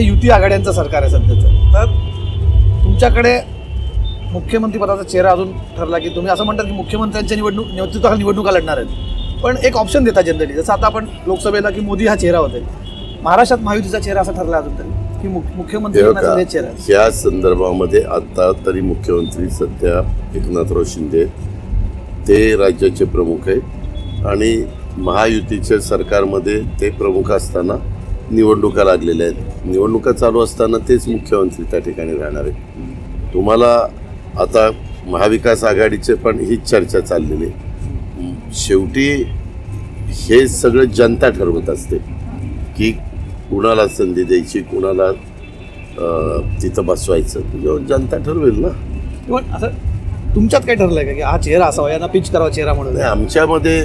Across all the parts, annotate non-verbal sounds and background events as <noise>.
हे युती आघाड्यांचं सरकार आहे सध्याचं. तर तुमच्याकडे मुख्यमंत्री पदाचा चेहरा अजून ठरला की तुम्ही असं म्हणतात की मुख्यमंत्र्यांच्या निवडणूक नेतृत्वाखाली निवडणुका लढणार आहेत. पण एक ऑप्शन देता जनरली जसं आता आपण लोकसभेला की मोदी हा चेहरा होते. महाराष्ट्रात महायुतीचा चेहरा असा ठरला अजून तरी की मुख- मुख्यमंत्री चेहरा. या संदर्भामध्ये आता तरी मुख्यमंत्री सध्या एकनाथराव शिंदे. ते राज्याचे प्रमुख आहेत. आणि महायुतीच्या सरकारमध्ये ते प्रमुख असताना निवडणुका लागलेल्या आहेत. निवडणुका चालू असताना तेच मुख्यमंत्री त्या ठिकाणी राहणार आहेत. तुम्हाला आता महाविकास आघाडीचे पण हीच चर्चा चाललेली आहे. शेवटी हे सगळं जनता ठरवत असते की कुणाला संधी द्यायची कुणाला तिथं बसवायचं. तुझ्यावर जनता ठरवेल ना. पण असं तुमच्यात काय ठरलंय का की हा चेहरा असावा यांना पिच करावा चेहरा म्हणून? आमच्यामध्ये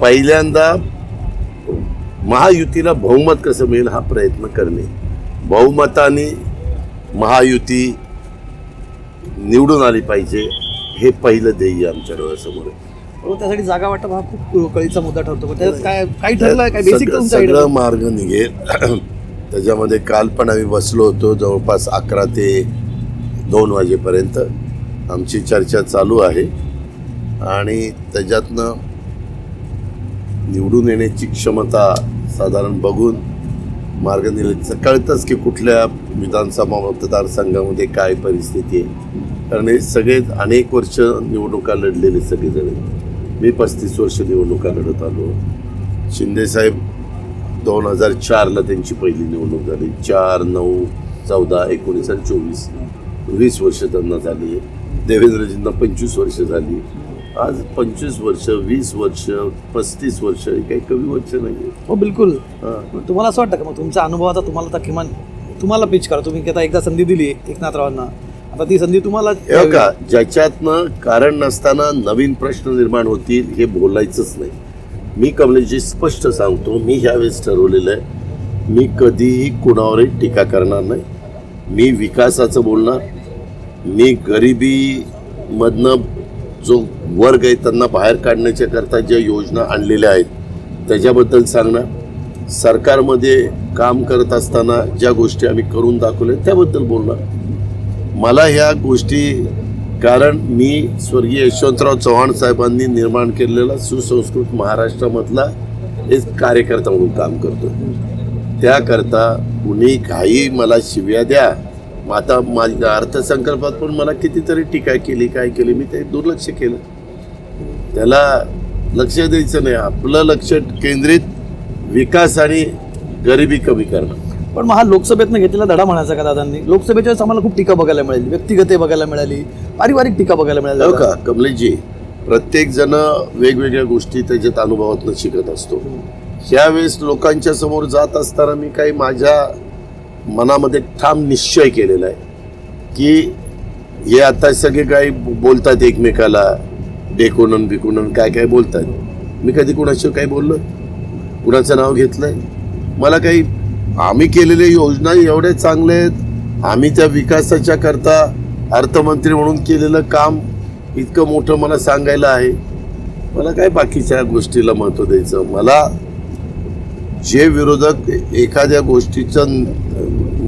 पहिल्यांदा महायुतीला बहुमत कसं मिळेल हा प्रयत्न करणे. बहुमताने महायुती निवडून आली पाहिजे हे पहिलं ध्येय आमच्या डोळ्यासमोर आहे. त्यासाठी जागा वाटप हा खूप कळीचा मुद्दा ठरतो. काय काही ठरलंय? काय बेसिक सगळं? मार्ग निघेल. <clears throat> त्याच्यामध्ये काल पण आम्ही बसलो होतो. जवळपास अकरा ते दोन वाजेपर्यंत आमची चर्चा चालू आहे. आणि त्याच्यातनं निवडून येण्याची क्षमता साधारण बघून मार्ग निघायचं कळतंच की कुठल्या विधानसभा मतदारसंघामध्ये काय परिस्थिती आहे. कारण हे सगळेच अनेक वर्ष निवडणुका लढलेले सगळेजण. मी पस्तीस वर्ष निवडणुका लढत आलो. शिंदेसाहेब दोन हजार चारला त्यांची पहिली निवडणूक झाली. चार नऊ चौदा एकोणीस आणि चोवीस. वीस वर्ष त्यांना झाली. देवेंद्रजींना पंचवीस वर्ष झाली. आज पंचवीस वर्ष वीस वर्ष पस्तीस वर्ष हे काही कमी वर्ष नाही हो बिलकुल. तुम्हाला असं वाटतं का? मग तुमच्या अनुभवाचा तुम्हाला आता किमान तुम्हाला पिच करा. तुम्ही आता एकदा संधी दिली एकनाथरावांना. आता ती संधी तुम्हाला हे का ज्याच्यातनं कारण नसताना नवीन प्रश्न निर्माण होतील हे बोलायचंच नाही. मी कमलेशजी स्पष्ट सांगतो मी ह्यावेळेस ठरवलेलं आहे मी कधीही कुणावरही टीका करणार नाही. मी विकासाचं बोलणार मी गरिबीमधनं जो वर्ग आहे त्यांना बाहेर काढण्याच्या करता ज्या योजना आणलेल्या आहेत त्याच्याबद्दल सांगणार सरकारमध्ये काम करत असताना ज्या गोष्टी आम्ही करून दाखवल्या त्याबद्दल बोलणार मला ह्या गोष्टी कारण मी स्वर्गीय यशवंतराव चव्हाण साहेबांनी निर्माण केलेला सुसंस्कृत महाराष्ट्रामधला एक कार्यकर्ता म्हणून काम करतो त्याकरता कुणी काही मला शिव्या द्या. आता माझ्या अर्थसंकल्पात पण मला कितीतरी टीका केली काय केली मी ते दुर्लक्ष केलं. त्याला लक्ष द्यायचं नाही. आपलं लक्ष केंद्रित विकास आणि गरिबी कमी करणं. पण मग हा लोकसभेतनं घेतलेला धडा म्हणायचा का दादांनी? लोकसभेच्या वेळेस आम्हाला खूप टीका बघायला मिळाली. व्यक्तिगत बघायला मिळाली. पारिवारिक टीका बघायला मिळाली. हो का? कमलेशजी प्रत्येक जण वेगवेगळ्या गोष्टी त्याच्यात अनुभवातनं शिकत असतो. ह्यावेळेस लोकांच्या समोर जात असताना मी काही माझ्या मनामध्ये ठाम निश्चय केलेला आहे की हे आता सगळे काही बोलतात एकमेकाला डेकोनन बिकोनन काय काय बोलतात. मी कधी कुणाशी काही बोललो कुणाचं नाव घेतलं आहे मला काही आम्ही केलेल्या योजना एवढ्या चांगल्या आहेत. आम्ही त्या विकासाच्या करता अर्थमंत्री म्हणून केलेलं काम इतकं मोठं मला सांगायला आहे. मला काय बाकीच्या गोष्टीला महत्त्व द्यायचं? मला जे विरोधक एखाद्या गोष्टीचं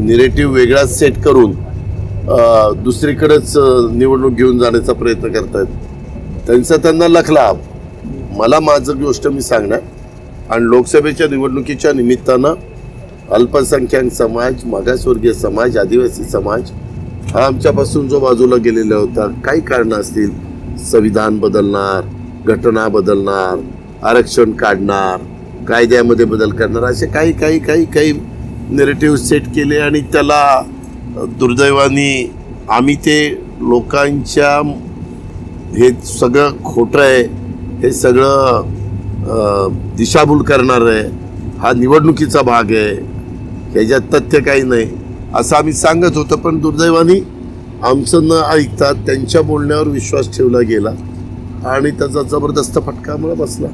निरेटिव्ह वेगळा सेट करून दुसरीकडेच निवडणूक घेऊन जाण्याचा प्रयत्न करतायत. त्यांचा त्यांना लखला. मला माझं गोष्ट मी सांगणार. आणि लोकसभेच्या निवडणुकीच्या निमित्तानं अल्पसंख्याक समाज मागासवर्गीय समाज आदिवासी समाज हा आमच्यापासून जो बाजूला गेलेला होता काही कारणं असतील संविधान बदलणार घटना बदलणार आरक्षण काढणार कायद्यामध्ये बदल करणार असे काही काही काही काही नेरेटिव्ह सेट केले आणि त्याला दुर्दैवाने आम्ही ते लोकांच्या हे सगळं खोटं आहे हे सगळं दिशाभूल करणार आहे हा निवडणुकीचा भाग आहे ह्याच्यात तथ्य काही नाही असं आम्ही सांगत होतो पण दुर्दैवाने आमचं न ऐकता त्यांच्या बोलण्यावर विश्वास ठेवला गेला आणि त्याचा जबरदस्त फटका आम्हाला बसला.